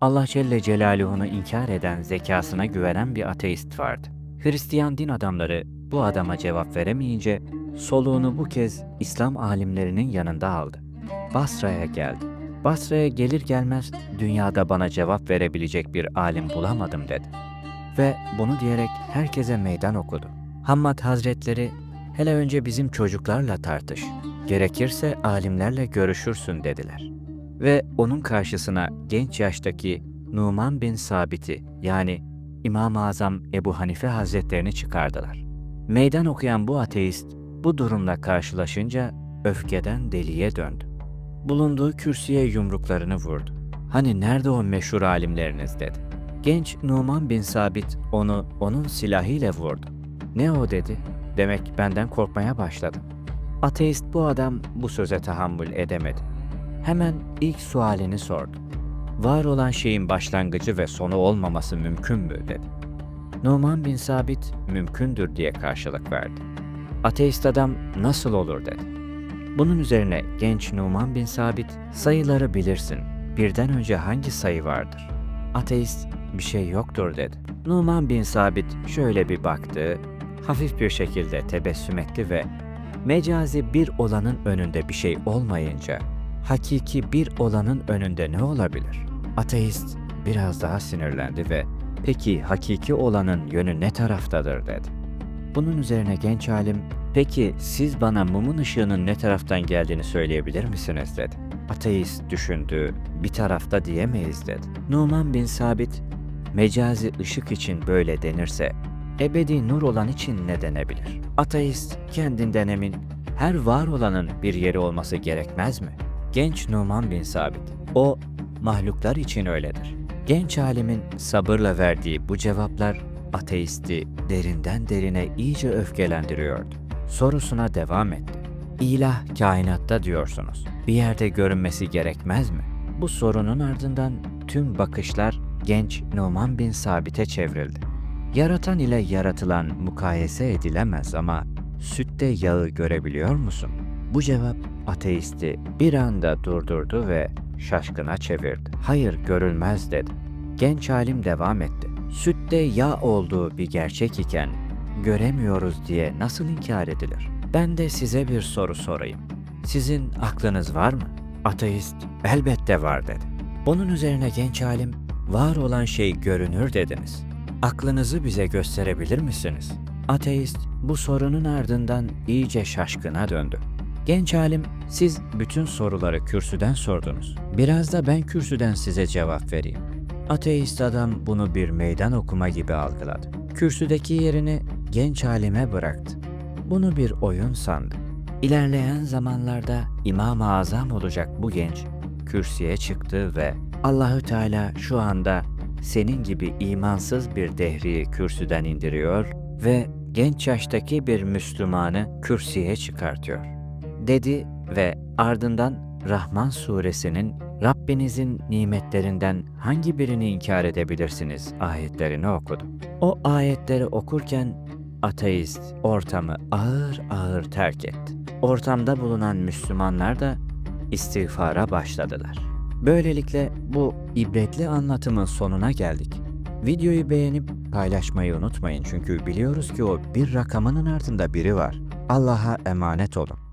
Allah Celle Celaluhu'nu inkar eden, zekasına güvenen bir ateist vardı. Hristiyan din adamları bu adama cevap veremeyince soluğunu bu kez İslam alimlerinin yanında aldı. Basra'ya geldi. Basra'ya gelir gelmez dünyada bana cevap verebilecek bir alim bulamadım dedi. Ve bunu diyerek herkese meydan okudu. Hammad Hazretleri hele önce bizim çocuklarla tartış, gerekirse alimlerle görüşürsün dediler. Ve onun karşısına genç yaştaki Numan bin Sabit'i yani İmam-ı Azam Ebu Hanife Hazretlerini çıkardılar. Meydan okuyan bu ateist bu durumla karşılaşınca öfkeden deliye döndü. Bulunduğu kürsüye yumruklarını vurdu. Hani nerede o meşhur alimleriniz dedi. Genç Numan bin Sabit onu onun silahıyla vurdu. Ne o dedi? Demek benden korkmaya başladı. Ateist bu adam bu söze tahammül edemedi. Hemen ilk sualini sordu. Var olan şeyin başlangıcı ve sonu olmaması mümkün mü dedi. Numan bin Sabit mümkündür diye karşılık verdi. Ateist adam nasıl olur dedi. Bunun üzerine genç Numan bin Sabit sayıları bilirsin. Birden önce hangi sayı vardır? Ateist bir şey yoktur dedi. Numan bin Sabit şöyle bir baktı, hafif bir şekilde tebessüm etti ve mecazi bir olanın önünde bir şey olmayınca hakiki bir olanın önünde ne olabilir? Ateist biraz daha sinirlendi ve peki hakiki olanın yönü ne taraftadır dedi. Bunun üzerine genç alim peki siz bana mumun ışığının ne taraftan geldiğini söyleyebilir misiniz dedi. Ateist düşündü bir tarafta diyemeyiz dedi. Numan bin Sabit mecazi ışık için böyle denirse ebedi nur olan için ne denebilir? Ateist kendinden emin her var olanın bir yeri olması gerekmez mi? Genç Numan bin Sabit. O mahluklar için öyledir. Genç alimin sabırla verdiği bu cevaplar ateisti derinden derine iyice öfkelendiriyordu. Sorusuna devam etti. İlah kainatta diyorsunuz. Bir yerde görünmesi gerekmez mi? Bu sorunun ardından tüm bakışlar genç Numan bin Sabit'e çevrildi. Yaratan ile yaratılan mukayese edilemez ama sütte yağı görebiliyor musun? Bu cevap ateisti bir anda durdurdu ve şaşkına çevirdi. Hayır görülmez dedi. Genç alim devam etti. Sütte yağ olduğu bir gerçek iken göremiyoruz diye nasıl inkar edilir? Ben de size bir soru sorayım. Sizin aklınız var mı? Ateist elbette var dedi. Bunun üzerine genç alim var olan şey görünür dediniz. Aklınızı bize gösterebilir misiniz? Ateist bu sorunun ardından iyice şaşkına döndü. Genç alim, siz bütün soruları kürsüden sordunuz. Biraz da ben kürsüden size cevap vereyim. Ateist adam bunu bir meydan okuma gibi algıladı. Kürsüdeki yerini genç alime bıraktı. Bunu bir oyun sandı. İlerleyen zamanlarda İmam-ı Azam olacak bu genç kürsüye çıktı ve Allahü Teala şu anda senin gibi imansız bir dehriyi kürsüden indiriyor ve genç yaştaki bir Müslümanı kürsüye çıkartıyor dedi ve ardından Rahman suresinin Rabbinizin nimetlerinden hangi birini inkar edebilirsiniz ayetlerini okudu. O ayetleri okurken ateist ortamı ağır ağır terk etti. Ortamda bulunan Müslümanlar da istiğfara başladılar. Böylelikle bu ibretli anlatımın sonuna geldik. Videoyu beğenip paylaşmayı unutmayın çünkü biliyoruz ki o bir rakamının ardında biri var. Allah'a emanet olun.